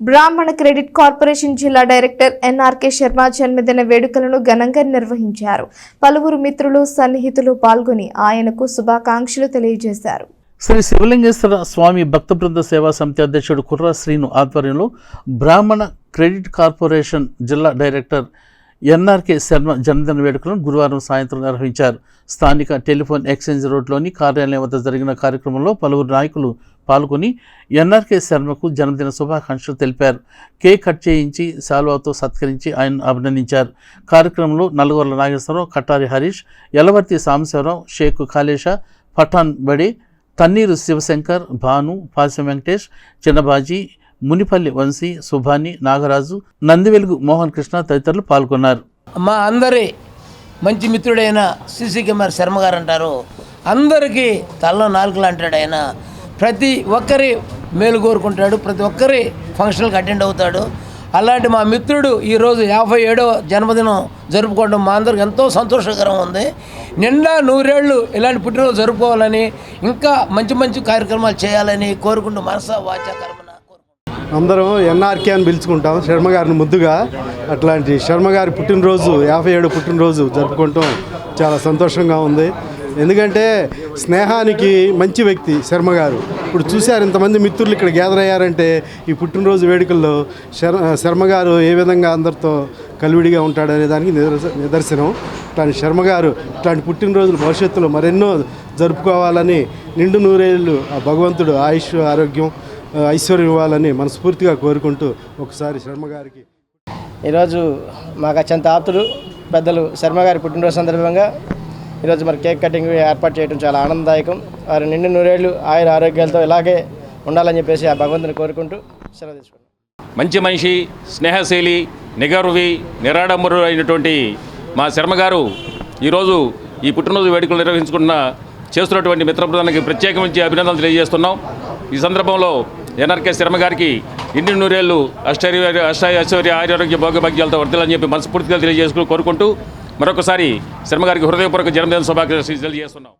బ్రాహ్మణ credit corporation జిల్లా director NRK Sharma జన్మదిన వేడుకలను ఘనంగా నిర్వహించారు. పలువురు మిత్రులు సన్నిహితులు పాల్గొని ఆయనకు శుభాకాంక్షలు తెలియజేశారు. శ్రీ శివలింగేశ్వర స్వామి భక్త బృంద సేవా సమితి అధ్యక్షుడు కుర్ర శ్రీను ఆధ్వర్యంలో బ్రాహ్మణ క్రెడిట్ కార్పొరేషన్ జిల్లా డైరెక్టర్ ఎన్ఆర్కే శర్మ జన్మదిన వేడుకలను గురువారం సాయంత్రం నిర్వహించారు. స్థానిక టెలిఫోన్ ఎక్స్చేంజ్ రోడ్లోని కార్యాలయం వద్ద జరిగిన కార్యక్రమంలో పలువురు నాయకులు పాల్గొని ఎన్ఆర్కే శర్మకు జన్మదిన శుభాకాంక్షలు తెలిపారు. కేక్ కట్ చేయించి శాల్వాతో సత్కరించి ఆయన అభినందించారు. కార్యక్రమంలో నలుగురుల నాగేశ్వరరావు కట్టారి హరీష్ యలవర్తి సాంబశివరావు షేక్ కాళేష పఠాన్ బడే తన్నీరు శివశంకర్ భాను పాసి వెంకటేష్ చిన్నబాజీ మునిపల్లి వంశీ సుభాని నాగరాజు నందివెలుగు మోహన్ కృష్ణ తదితరులు పాల్గొన్నారు. మా అందరి మంచి మిత్రుడైన సిసి కుమార్ శర్మ గారు అంటారు అందరికీ తలలో నాలుగులు అంటాడు ఆయన. ప్రతి ఒక్కరి మేలు కోరుకుంటాడు. ప్రతి ఒక్కరి ఫంక్షన్కి అటెండ్ అవుతాడు. అలాంటి మా మిత్రుడు ఈరోజు యాభై ఏడో జన్మదినం జరుపుకోవడం మా అందరికి ఎంతో సంతోషకరం ఉంది. నిండా నూరేళ్ళు ఇలాంటి పుట్టినరోజు జరుపుకోవాలని ఇంకా మంచి మంచి కార్యక్రమాలు చేయాలని కోరుకుంటూ మనసా వాచా కర్మ అందరం ఎన్ఆర్కే అని పిలుచుకుంటాం. శర్మ గారిని ముద్దుగా అట్లాంటి శర్మ గారి పుట్టినరోజు యాభై ఏడు పుట్టినరోజు జరుపుకుంటాం. చాలా సంతోషంగా ఉంది. ఎందుకంటే స్నేహానికి మంచి వ్యక్తి శర్మ గారు. ఇప్పుడు చూశారు ఇంతమంది మిత్రులు ఇక్కడ గ్యాదర్ అయ్యారంటే ఈ పుట్టినరోజు వేడుకల్లో శర్ శర్మ గారు ఏ విధంగా అందరితో కలివిడిగా ఉంటాడనే దానికి నిదర్శనం. ఇట్లాంటి శర్మ గారు ఇట్లాంటి పుట్టినరోజులు భవిష్యత్తులో మరెన్నో జరుపుకోవాలని నిండు నూరేళ్ళు ఆ భగవంతుడు ఆయుష్ ఆరోగ్యం ఐశ్వర్యం ఇవ్వాలని మనస్ఫూర్తిగా కోరుకుంటూ ఒకసారి శర్మ గారికి ఈరోజు మాకు అత్యంత ఆప్తులు పెద్దలు శర్మ గారి పుట్టినరోజు సందర్భంగా ఈరోజు మరి కేక్ కటింగ్ ఏర్పాటు చేయడం చాలా ఆనందదాయకం. వారి నిండు నూరేళ్ళు ఆయుర ఆరోగ్యాలతో ఇలాగే ఉండాలని చెప్పేసి ఆ భగవంతుని కోరుకుంటూ సెలవు తీసుకుంటాం మంచి మనిషి స్నేహశీలి నిగర్వి నిరాడంబరు అయినటువంటి మా శర్మ గారు ఈరోజు ఈ పుట్టినరోజు వేడుకలు నిర్వహించుకున్న చేస్తున్నటువంటి మిత్రబృందానికి ప్రత్యేకించి అభినందనలు తెలియజేస్తున్నాం. ఈ సందర్భంలో ఎన్ఆర్కే శర్మ గారికి ఇన్ని నూరేళ్ళు అష్టైర్య అష్టాయి ఐశ్వర్య ఆరోగ్య భోగభాగ్యాలతో వర్తిలని చెప్పి మనస్ఫూర్తిగా తెలియజేసుకుని కోరుకుంటూ మరొకసారి శర్మ గారికి హృదయపూర్వక జన్మదిన శుభాకాంక్షలు తెలియజేస్తున్నాం.